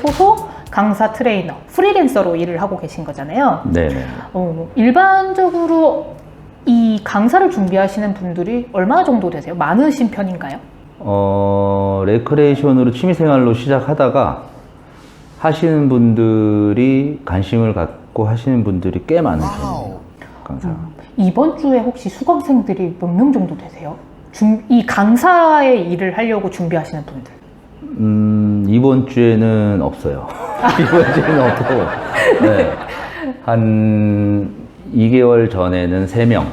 소속 강사 트레이너, 프리랜서로 일을 하고 계신 거잖아요. 네네. 어, 일반적으로 이 강사를 준비하시는 분들이 얼마 정도 되세요? 많으신 편인가요? 어, 레크레이션으로 취미생활로 시작하다가 하시는 분들이 관심을 갖고 하시는 분들이 꽤 많은 편이에요. 강사. 이번 주에 혹시 수강생들이 몇 명 정도 되세요? 준- 이 강사의 일을 하려고 준비하시는 분들. 음, 이번 주에는 없어요. 이번 주에는 없고, 네. 한 2개월 전에는 3명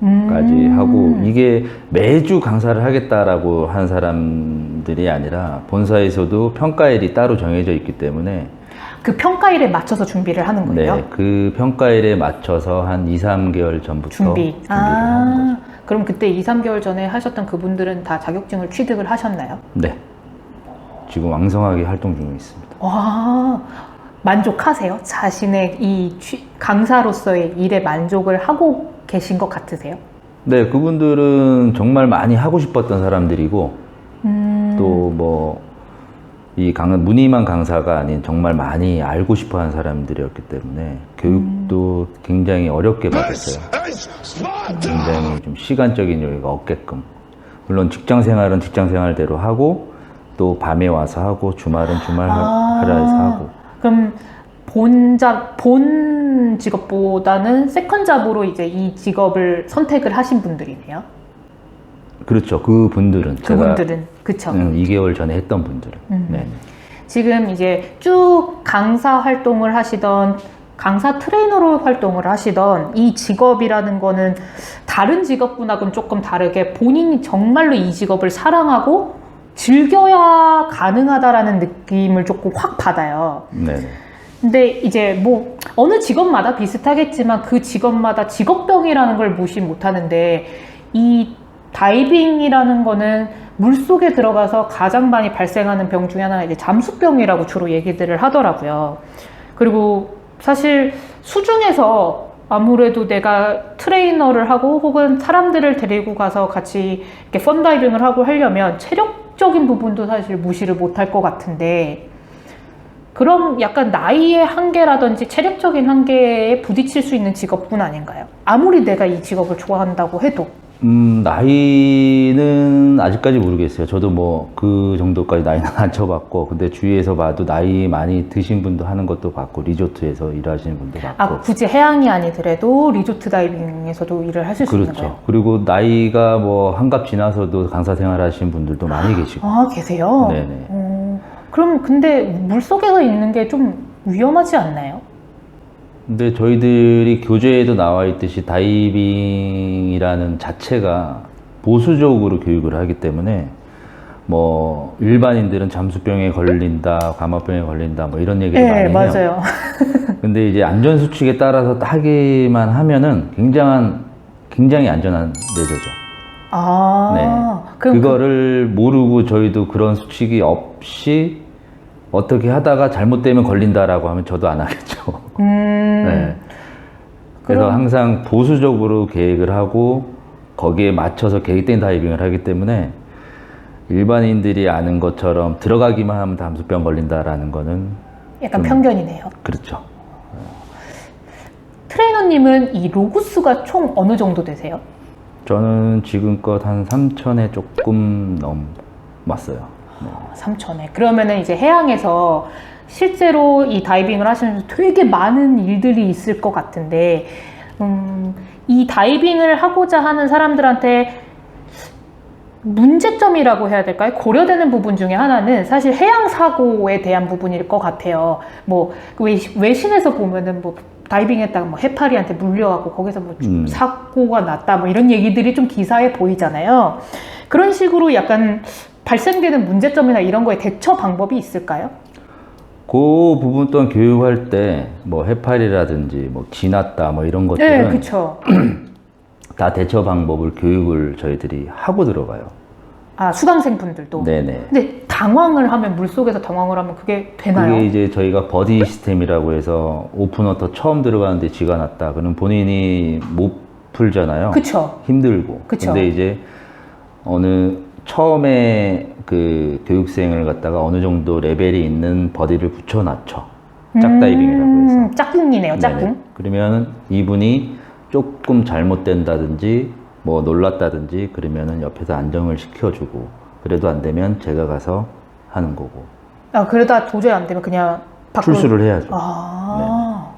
까지 음. 하고, 이게 매주 강사를 하겠다라고 한 사람들이 아니라, 본사에서도 평가일이 따로 정해져 있기 때문에, 그 평가일에 맞춰서 준비를 하는 거예요? 네, 그 평가일에 맞춰서 한 2, 3개월 전부터 준비. 준비를 하는 거죠. 아, 그럼 그때 2, 3개월 전에 하셨던 그분들은 다 자격증을 취득을 하셨나요? 네. 지금 왕성하게 활동 중에 있습니다. 와, 만족하세요? 자신의 이 취- 강사로서의 일에 만족을 하고 계신 것 같으세요? 네, 그분들은 정말 많이 하고 싶었던 사람들이고, 음, 또 뭐 이 강, 무늬만 강사가 아닌 정말 많이 알고 싶어 하는 사람들이었기 때문에 교육도 굉장히 어렵게 받았어요. 굉장히 좀 시간적인 여유가 없게끔. 물론 직장 생활은 직장 생활대로 하고 또 밤에 와서 하고 주말은 주말 아. 하라 해서 하고. 그럼 본자 본 직업보다는 세컨 잡으로 이제 이 직업을 선택을 하신 분들이네요. 그렇죠. 그 분들은 그분들은 그쵸? 음, 2개월 전에 했던 분들은. 음. 네. 지금 이제 쭉 강사 활동을 하시던 강사 트레이너로 활동을 하시던 이 직업이라는 거는 다른 직업분하고는 조금 다르게 본인이 정말로 이 직업을 사랑하고 즐겨야 가능하다라는 느낌을 조금 확 받아요. 네. 네. 근데 이제 뭐 어느 직업마다 비슷하겠지만 그 직업마다 직업병이라는 걸 무시 못 하는데 이 다이빙이라는 거는 물 속에 들어가서 가장 많이 발생하는 병 중에 하나가 이제 잠수병이라고 주로 얘기들을 하더라고요. 그리고 사실 수중에서 아무래도 내가 트레이너를 하고 혹은 사람들을 데리고 가서 같이 이렇게 펀다이빙을 하고 하려면 체력 적인 부분도 사실 무시를 못할 것 같은데 그럼 약간 나이의 한계라든지 체력적인 한계에 부딪힐 수 있는 직업군 아닌가요? 아무리 내가 이 직업을 좋아한다고 해도. 음, 나이는 아직까지 모르겠어요. 저도 뭐 그 정도까지 나이는 안 쳐봤고, 근데 주위에서 봐도 나이 많이 드신 분도 하는 것도 봤고, 리조트에서 일하시는 분도 봤고. 아, 굳이 해양이 아니더라도 리조트 다이빙에서도 일을 하실 수 있는 거예요? 그렇죠. 그리고 나이가 뭐 한갑 지나서도 강사 생활 하시는 분들도 많이 계시고. 아, 계세요? 네네. 어, 그럼 근데 물 속에서 있는 게 좀 위험하지 않나요? 근데 저희들이 교재에도 나와 있듯이 다이빙이라는 자체가 보수적으로 교육을 하기 때문에 뭐 일반인들은 잠수병에 걸린다, 감화병에 걸린다 뭐 이런 얘기를 많이 네, 해요. 맞아요. 근데 이제 안전 수칙에 따라서 하기만 하면은 굉장한 굉장히 안전한 내조죠. 아, 네. 그거를 모르고 저희도 그런 수칙이 없이 어떻게 하다가 잘못되면 걸린다라고 하면 저도 안 하겠죠. 그, 음, 네. 그래서 그럼- 항상 보수적으로 계획을 하고 거기에 맞춰서 계획된 다이빙을 하기 때문에 일반인들이 아는 것처럼 들어가기만 하면 담수병 걸린다라는 거는 약간 좀- 편견이네요. 그렇죠. 트레이너님은 이 로구수가 총 어느 정도 되세요? 저는 지금껏 한 3천에 조금 넘었어요. 네. 3천에. 그러면은 이제 해양에서 실제로 이 다이빙을 하시면서 되게 많은 일들이 있을 것 같은데, 음, 이 다이빙을 하고자 하는 사람들한테 문제점이라고 해야 될까요? 고려되는 부분 중에 하나는 사실 해양 사고에 대한 부분일 것 같아요. 뭐 외- 외신에서 보면은 뭐 다이빙했다가 뭐 해파리한테 물려가고 거기서 뭐 음. 사고가 났다 뭐 이런 얘기들이 좀 기사에 보이잖아요. 그런 식으로 약간 발생되는 문제점이나 이런 거에 대처 방법이 있을까요? 그 부분 또한 교육할 때 뭐 해파리라든지 뭐 지났다 뭐 이런 네, 것들은 그렇죠. 다 대처 방법을 교육을 저희들이 하고 들어가요. 아 수강생 분들도. 네네. 근데 당황을 하면 물 속에서 당황을 하면 그게 되나요? 그게 이제 저희가 버디 시스템이라고 해서 오픈워터 처음 들어가는데 쥐가 났다. 그럼 본인이 못 풀잖아요. 그쵸. 힘들고. 그쵸. 근데 이제 어느 처음에 그 교육생을 갖다가 어느 정도 레벨이 있는 버디를 붙여놨죠. 짝다이빙이라고 해서. 음, 짝꿍이네요, 짝꿍. 네네. 그러면 이분이 조금 잘못된다든지 뭐 놀랐다든지 그러면은 옆에서 안정을 시켜주고 그래도 안 되면 제가 가서 하는 거고 아, 그러다 도저히 안 되면 그냥 밖으로. 출수를 해야죠. 아.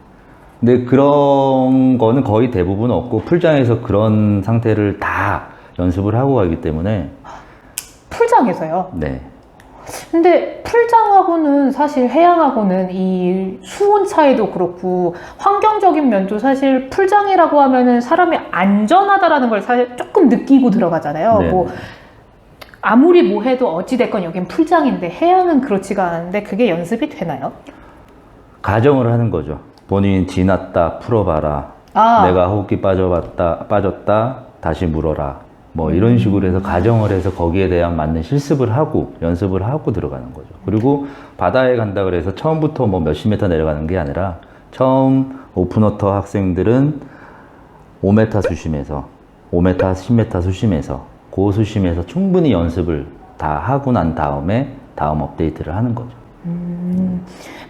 근데 그런 거는 거의 대부분 없고 풀장에서 그런 상태를 다 연습을 하고 가기 때문에 풀장에서요. 네. 근데 풀장하고는 사실 해양하고는 이 수온 차이도 그렇고 환경적인 면도 사실 풀장이라고 하면은 사람이 안전하다라는 걸 사실 조금 느끼고 들어가잖아요. 네. 뭐 아무리 뭐 해도 어찌됐건 여긴 풀장인데 해양은 그렇지가 않은데 그게 연습이 되나요? 가정을 하는 거죠. 본인이 지났다 풀어봐라. 아. 내가 호흡기 빠져봤다 빠졌다 다시 물어라. 뭐 이런 식으로 해서 가정을 해서 거기에 대한 맞는 실습을 하고 연습을 하고 들어가는 거죠. 그리고 바다에 간다 그래서 처음부터 뭐 몇십 미터 내려가는 게 아니라 처음 오픈워터 학생들은 5m 수심에서 5m, 10m 수심에서 고 수심에서 충분히 연습을 다 하고 난 다음에 다음 업데이트를 하는 거죠.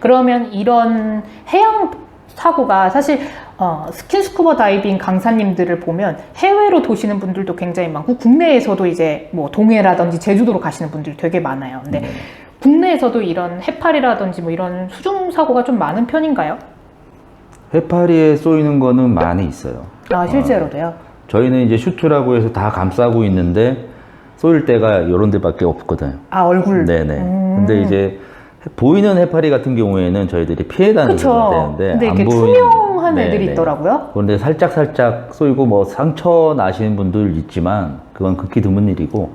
그러면 이런 해양 사고가 사실 어, 스킨스쿠버 다이빙 강사님들을 보면 해외로 도시는 분들도 굉장히 많고 국내에서도 이제 뭐 동해라든지 제주도로 가시는 분들이 되게 많아요. 근데 네. 국내에서도 이런 해파리라든지 뭐 이런 수중 사고가 좀 많은 편인가요? 해파리에 쏘이는 거는 많이 있어요. 아 실제로도요. 저희는 이제 슈트라고 해서 다 감싸고 있는데 쏘일 때가 이런 데밖에 없거든요. 아 얼굴. 네네. 음. 근데 이제 보이는 해파리 같은 경우에는 저희들이 피해 다니는. 되는데 근데 안 보이는- 투명 한 애들이 네네. 있더라고요. 그런데 살짝 살짝 쏘이고 뭐 상처 나시는 분들 있지만 그건 극히 드문 일이고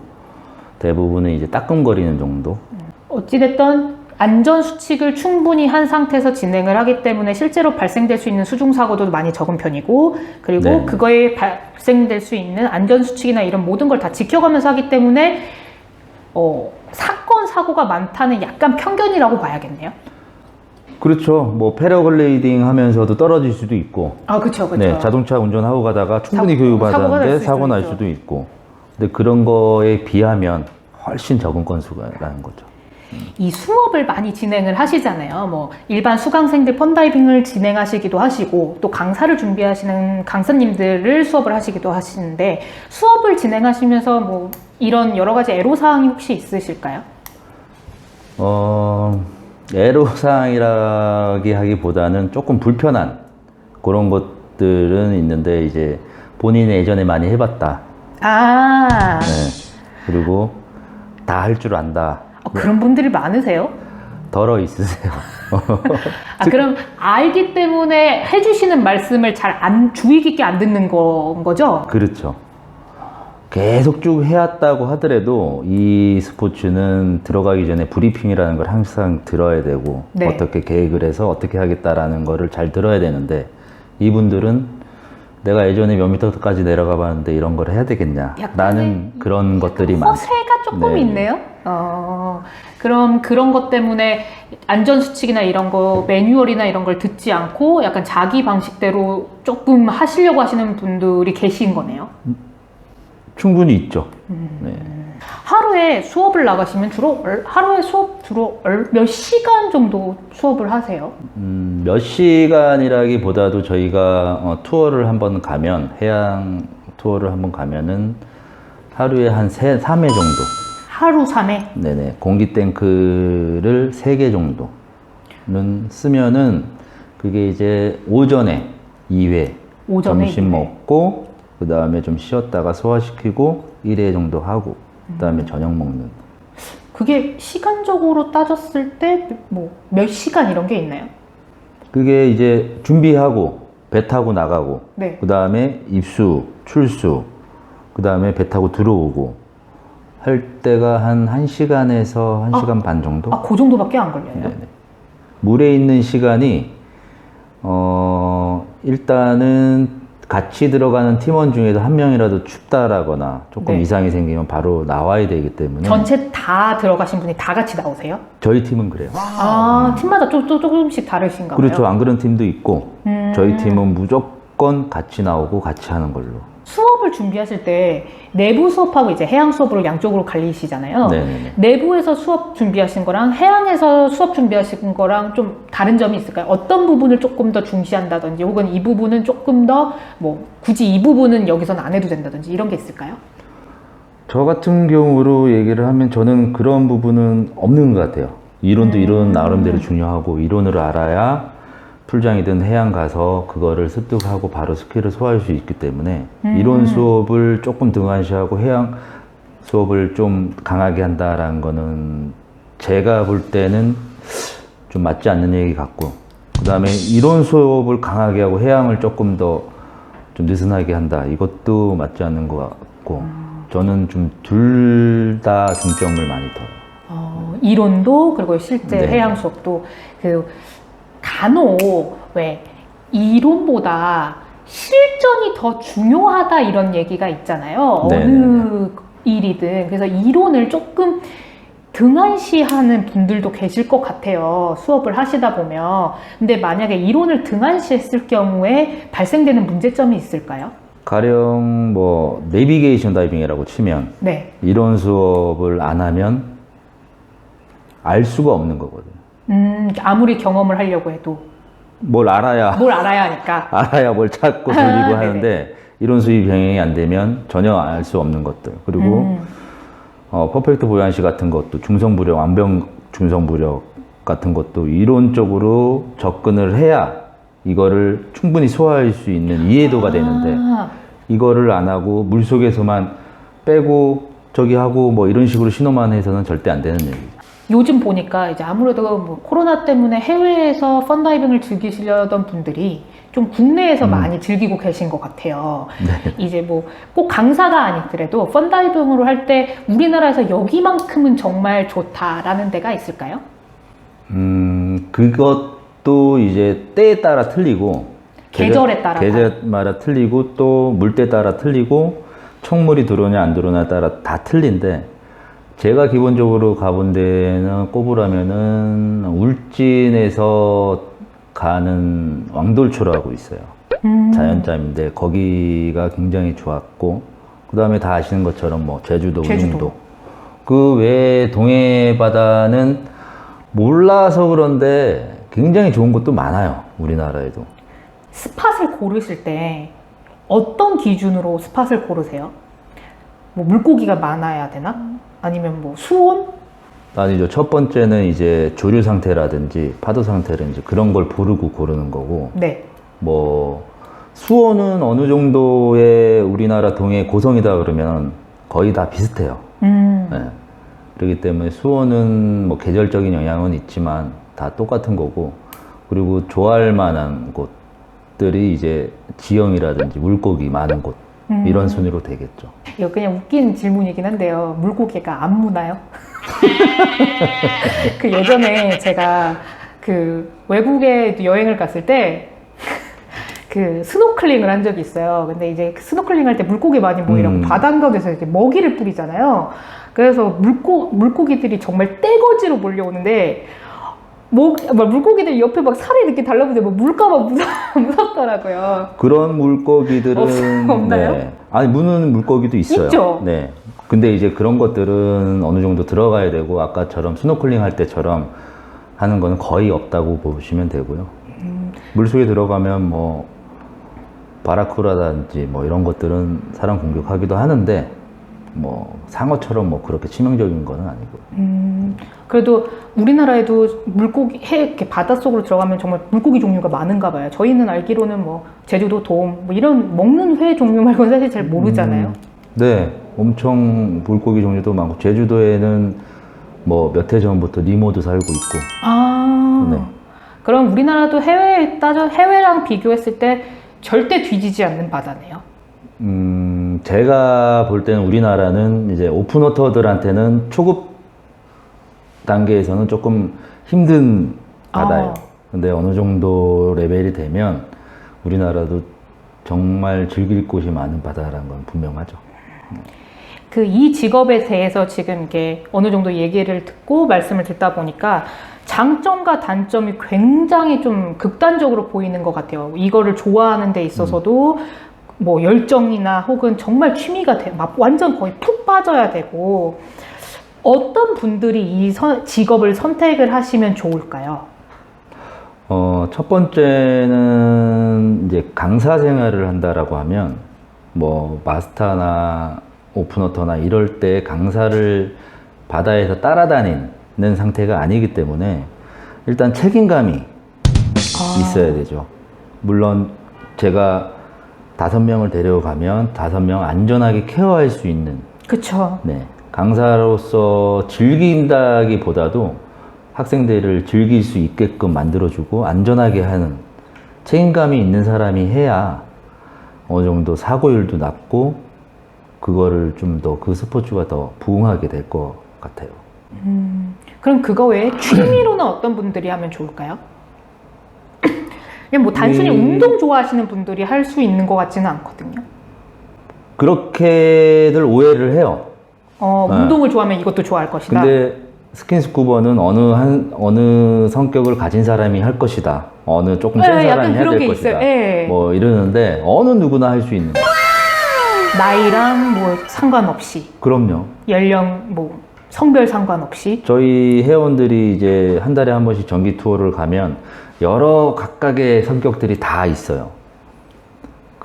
대부분은 이제 따끔거리는 정도. 어찌됐든 안전 수칙을 충분히 한 상태에서 진행을 하기 때문에 실제로 발생될 수 있는 수중 사고도 많이 적은 편이고 그리고 네. 그거에 발생될 수 있는 안전 수칙이나 이런 모든 걸 다 지켜가면서 하기 때문에 어, 사건 사고가 많다는 약간 편견이라고 봐야겠네요. 그렇죠. 뭐 패러글라이딩 하면서도 떨어질 수도 있고 아 그렇죠, 그렇죠. 네, 자동차 운전하고 가다가 충분히 사고- 교육받았는데 사고 날. 수도 있고. 근데 그런 거에 비하면 훨씬 적은 건수라는 거죠. 이 수업을 많이 진행을 하시잖아요. 뭐 일반 수강생들 펀다이빙을 진행하시기도 하시고 또 강사를 준비하시는 강사님들을 수업을 하시기도 하시는데 수업을 진행하시면서 뭐 이런 여러 가지 애로 사항이 혹시 있으실까요? 어, 애로사항이라기 하기보다는 조금 불편한 그런 것들은 있는데 이제 본인이 예전에 많이 해봤다. 아, 네. 그리고 다 할 줄 안다. 어, 그런 분들이 많으세요? 덜어 있으세요. 아, 그럼 알기 때문에 해주시는 말씀을 잘 안 주의 깊게 안 듣는 건 거죠? 그렇죠. 계속 쭉 해왔다고 하더라도 이 스포츠는 들어가기 전에 브리핑이라는 걸 항상 들어야 되고 네. 어떻게 계획을 해서 어떻게 하겠다라는 거를 잘 들어야 되는데 이분들은 내가 예전에 몇 미터까지 내려가 봤는데 이런 걸 해야 되겠냐 라는 그런 것들이 많습니다. 허세가 조금 네. 있네요. 어, 그럼 그런 것 때문에 안전수칙이나 이런 거, 매뉴얼이나 이런 걸 듣지 않고 약간 자기 방식대로 조금 하시려고 하시는 분들이 계신 거네요. 충분히 있죠. 음. 네. 하루에 수업을 나가시면 주로 얼- 하루에 수업 주로 얼- 몇 시간 정도 수업을 하세요? 음, 몇 시간이라기보다도 저희가 어, 투어를 한번 가면 해양 투어를 한번 가면은 하루에 한 세, 3회 정도 하루 3회? 네네. 공기 탱크를 3개 정도는 쓰면은 그게 이제 오전에 2회 오전에 점심 2회. 먹고 그 다음에 좀 쉬었다가 소화시키고 1회 정도 하고 그 다음에 저녁 먹는 그게 시간적으로 따졌을 때 뭐 몇 시간 이런 게 있나요? 그게 이제 준비하고 배 타고 나가고 네. 그 다음에 입수 출수 그 다음에 배 타고 들어오고 할 때가 한 1시간에서 1시간 반 정도 아, 그 정도밖에 안 걸려요? 네 네. 물에 있는 시간이 어 일단은 같이 들어가는 팀원 중에도 한 명이라도 춥다라거나 조금 네. 이상이 생기면 바로 나와야 되기 때문에 전체 다 들어가신 분이 다 같이 나오세요? 저희 팀은 그래요. 아, 팀마다 좀, 좀, 조금씩 다르신가 봐요? 그렇죠. 안 그런 팀도 있고 음. 저희 팀은 무조건 같이 나오고 같이 하는 걸로. 수업을 준비하실 때 내부 수업하고 이제 해양 수업으로 양쪽으로 갈리시잖아요. 네네네. 내부에서 수업 준비하신 거랑 해양에서 수업 준비하신 거랑 좀 다른 점이 있을까요? 어떤 부분을 조금 더 중시한다든지 혹은 이 부분은 조금 더 뭐 굳이 이 부분은 여기서는 안 해도 된다든지 이런 게 있을까요? 저 같은 경우로 얘기를 하면 저는 그런 부분은 없는 것 같아요. 이론도 이론 나름대로 중요하고 이론을 알아야 풀장이든 해양 가서 그거를 습득하고 바로 스킬을 소화할 수 있기 때문에 음. 이론 수업을 조금 등한시하고 해양 수업을 좀 강하게 한다라는 거는 제가 볼 때는 좀 맞지 않는 얘기 같고 그 다음에 이론 수업을 강하게 하고 해양을 조금 더 좀 느슨하게 한다 이것도 맞지 않는 것 같고 저는 좀 둘 다 중점을 많이 둬요. 어, 이론도 그리고 실제 네. 해양 수업도 그 간혹 왜 이론보다 실전이 더 중요하다 이런 얘기가 있잖아요. 네, 어느 일이든 그래서 이론을 조금 등한시하는 분들도 계실 것 같아요. 수업을 하시다 보면. 근데 만약에 이론을 등한시했을 경우에 발생되는 문제점이 있을까요? 가령 뭐 내비게이션 다이빙이라고 치면 네. 이론 수업을 안 하면 알 수가 없는 거거든요. 음, 아무리 경험을 하려고 해도 뭘 알아야 뭘 알아야 하니까. 알아야 뭘 찾고 돌리고 아, 네네. 하는데 이론 수입 병행이 안 되면 전혀 알 수 없는 것들 그리고 음. 어, 퍼펙트 보양시 같은 것도 중성부력, 완벽 중성부력 같은 것도 이론적으로 접근을 해야 이거를 충분히 소화할 수 있는 이해도가 되는데 아, 이거를 안 하고 물 속에서만 빼고 저기 하고 뭐 이런 식으로 신호만 해서는 절대 안 되는 얘기죠. 요즘 보니까 이제 아무래도 뭐 코로나 때문에 해외에서 펀다이빙을 즐기시려던 분들이 좀 국내에서 많이 즐기고 계신 것 같아요. 이제 뭐 꼭 강사가 아니더라도 펀다이빙으로 할 때 우리나라에서 여기만큼은 정말 좋다라는 데가 있을까요? 음, 그것도 이제 때에 따라 틀리고 계절에 따라 계절마다 틀리고 또 물때 따라 틀리고 청물이 들어오냐 안 들어오냐에 따라 다 틀린데 제가 기본적으로 가본 데는 꼽으라면은 울진에서 가는 왕돌초라고 있어요. 음, 자연잠인데 거기가 굉장히 좋았고 그 다음에 다 아시는 것처럼 뭐 제주도, 제주도. 울릉도 그 외에 동해 바다는 몰라서 그런데 굉장히 좋은 곳도 많아요 우리나라에도 스팟을 고르실 때 어떤 기준으로 스팟을 고르세요? 뭐 물고기가 많아야 되나? 아니면 뭐 수온? 아니죠 첫 번째는 이제 조류 상태라든지 파도 상태라든지 그런 걸 고르고 고르는 거고 네. 뭐 수온은 어느 정도의 우리나라 동해 고성이다 그러면 거의 다 비슷해요 음, 네. 그렇기 때문에 수온은 뭐 계절적인 영향은 있지만 다 똑같은 거고 그리고 좋아할 만한 곳들이 이제 지형이라든지 물고기 많은 곳 음. 이런 순위로 되겠죠. 이거 그냥 웃긴 질문이긴 한데요. 물고기가 안 무나요? 그 예전에 제가 그 외국에 여행을 갔을 때 그 스노클링을 한 적이 있어요. 근데 이제 그 스노클링 할 때 물고기 많이 모이라고 음. 바닷가에서 이제 먹이를 뿌리잖아요. 그래서 물고, 물고기들이 정말 떼거지로 몰려오는데 뭐, 막 물고기들 옆에 막 살이 이렇게 달라붙는데 뭐 무섭, 무섭더라고요. 그런 물고기들은 없- 없나요? 네. 아니 무는 물고기도 있어요. 있죠. 네. 근데 이제 그런 것들은 어느 정도 들어가야 되고 아까처럼 스노클링 할 때처럼 하는 거는 거의 없다고 보시면 되고요. 음. 물속에 들어가면 뭐 바라쿠라든지 뭐 이런 것들은 사람 공격하기도 하는데 뭐 상어처럼 뭐 그렇게 치명적인 거는 아니고 음, 그래도 우리나라에도 물고기 해 이렇게 바닷속으로 들어가면 정말 물고기 종류가 많은가 봐요. 저희는 알기로는 뭐 제주도 돔 뭐 이런 먹는 회 종류 말고는 사실 잘 모르잖아요. 네 엄청 물고기 종류도 많고 제주도에는 뭐 몇 해 전부터 니모도 살고 있고 아, 네. 그럼 우리나라도 해외 따져 해외랑 비교했을 때 절대 뒤지지 않는 바다네요. 음 제가 볼 때는 우리나라는 이제 오픈워터들한테는 초급 단계에서는 조금 힘든 바다예요. 아. 근데 어느 정도 레벨이 되면 우리나라도 정말 즐길 곳이 많은 바다라는 건 분명하죠. 그 이 직업에 대해서 지금 이게 어느 정도 얘기를 듣고 말씀을 듣다 보니까 장점과 단점이 굉장히 좀 극단적으로 보이는 것 같아요. 이거를 좋아하는 데 있어서도 뭐 열정이나 혹은 정말 취미가 돼, 막 완전 거의 푹 빠져야 되고 어떤 분들이 이 선- 직업을 선택을 하시면 좋을까요? 어, 첫 번째는 이제 강사 생활을 한다라고 하면 뭐 마스터나 오픈워터나 이럴 때 강사를 바다에서 따라다니는 상태가 아니기 때문에 일단 책임감이 있어야 되죠. 물론 제가 다섯 명을 데려가면 다섯 명 안전하게 케어할 수 있는 그쵸. 네, 강사로서 즐긴다기보다도 학생들을 즐길 수 있게끔 만들어주고 안전하게 하는 책임감이 있는 사람이 해야 어느 정도 사고율도 낮고 그거를 좀 더 그 스포츠가 더 부응하게 될 것 같아요. 그럼 그거 외에 취미로는 어떤 분들이 하면 좋을까요? 그냥 뭐 단순히 음. 운동 좋아하시는 분들이 할 수 있는 것 같지는 않거든요. 그렇게들 오해를 해요. 어, 네. 운동을 좋아하면 이것도 좋아할 것이다. 근데 스킨스쿠버는 어느 한 어느 성격을 가진 사람이 할 것이다. 어느 조금 센 네, 사람이 해야 그런 게될 것이다. 예. 뭐 이러는데 어느 누구나 할 수 있는 거. 나이랑 뭐 상관없이 그럼요. 연령 뭐 성별 상관없이 저희 회원들이 이제 한 달에 한 번씩 정기 투어를 가면 여러 각각의 성격들이 다 있어요.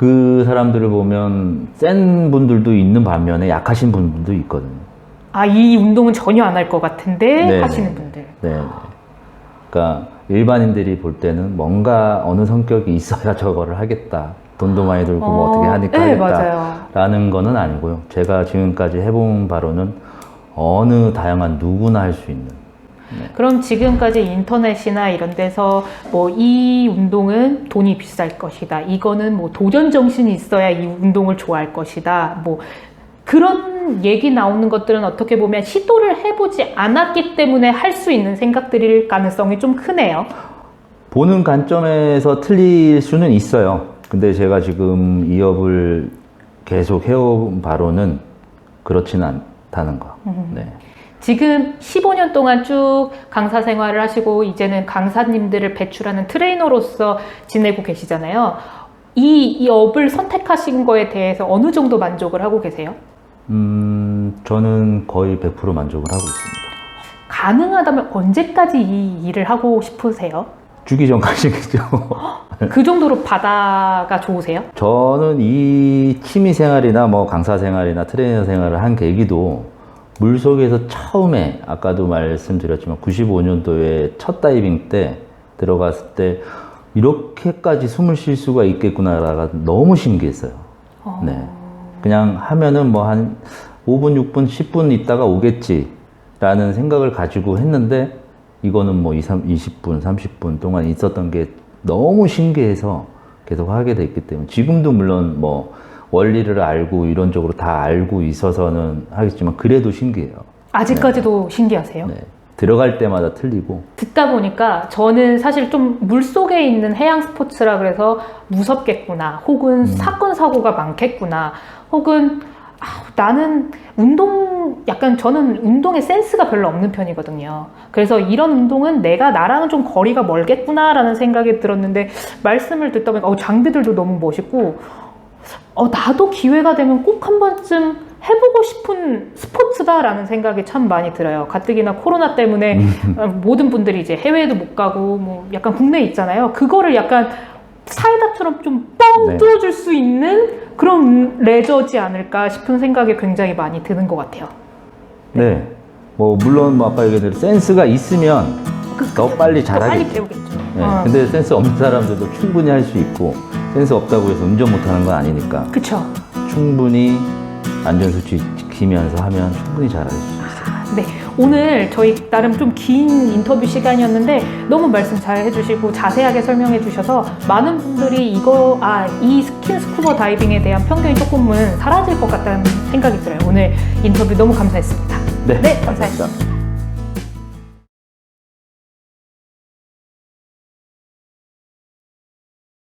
그 사람들을 보면 센 분들도 있는 반면에 약하신 분들도 있거든요. 아 이 운동은 전혀 안 할 것 같은데 네. 하시는 분들. 네. 그러니까 일반인들이 볼 때는 뭔가 어느 성격이 있어야 저거를 하겠다. 돈도 많이 들고 뭐 어, 어떻게 하니까 네, 하겠다. 맞아요. 라는 거는 아니고요. 제가 지금까지 해본 바로는 어느 다양한 누구나 할 수 있는 그럼 지금까지 인터넷이나 이런 데서 뭐 이 운동은 돈이 비쌀 것이다. 이거는 뭐 도전 정신이 있어야 이 운동을 좋아할 것이다. 뭐 그런 얘기 나오는 것들은 어떻게 보면 시도를 해보지 않았기 때문에 할 수 있는 생각들일 가능성이 좀 크네요. 보는 관점에서 틀릴 수는 있어요. 근데 제가 지금 이 업을 계속 해온 바로는 그렇지는 않다는 거. 네. 지금 15년 동안 쭉 강사 생활을 하시고 이제는 강사님들을 배출하는 트레이너로서 지내고 계시잖아요. 이, 이 업을 선택하신 거에 대해서 어느 정도 만족을 하고 계세요? 음, 저는 거의 100% 만족을 하고 있습니다. 가능하다면 언제까지 이 일을 하고 싶으세요? 주기 전까지겠죠. 그 정도로 바다가 좋으세요? 저는 이 취미 생활이나 뭐 강사 생활이나 트레이너 생활을 한 계기도 물 속에서 처음에 아까도 말씀드렸지만 95년도에 첫 다이빙 때 들어갔을 때 이렇게까지 숨을 쉴 수가 있겠구나가 너무 신기했어요. 어. 네. 그냥 하면은 뭐 한 5분, 6분, 10분 있다가 오겠지라는 생각을 가지고 했는데 이거는 뭐 2, 3, 20분, 30분 동안 있었던 게 너무 신기해서 계속 하게 됐기 때문에 지금도 물론 뭐 원리를 알고 이론적으로 다 알고 있어서는 하겠지만 그래도 신기해요. 아직까지도 신기하세요? 네. 들어갈 때마다 틀리고 듣다 보니까 저는 사실 좀 물속에 있는 해양 스포츠라 그래서 무섭겠구나 혹은 사건 사고가 많겠구나 혹은 아, 나는 운동 약간 저는 운동에 센스가 별로 없는 편이거든요. 그래서 이런 운동은 내가 나랑은 좀 거리가 멀겠구나라는 생각이 들었는데 말씀을 듣다 보니까 어, 장비들도 너무 멋있고 어, 나도 기회가 되면 꼭 한 번쯤 해보고 싶은 스포츠다라는 생각이 참 많이 들어요. 가뜩이나 코로나 때문에 어, 모든 분들이 이제 해외에도 못 가고 뭐 약간 국내에 있잖아요. 그거를 약간 사이다처럼 좀뻥 네. 뚫어줄 수 있는 그런 레저지 않을까 싶은 생각이 굉장히 많이 드는 것 같아요. 네. 뭐 물론 뭐 아까 대로 센스가 있으면 더 빨리 더 빨리 잘하겠죠. 배우겠죠. 네, 어. 근데 센스 없는 사람들도 충분히 할 수 있고 센스 없다고 해서 운전 못하는 건 아니니까 그쵸. 충분히 안전수칙 지키면서 하면 충분히 잘할 수 있어요. 네, 오늘 저희 나름 좀 긴 인터뷰 시간이었는데 너무 말씀 잘 해주시고 자세하게 설명해 주셔서 많은 분들이 이거 아 이 스킨 스쿠버 다이빙에 대한 편견이 조금은 사라질 것 같다는 생각이 들어요. 오늘 인터뷰 너무 감사했습니다. 네, 네, 감사했습니다.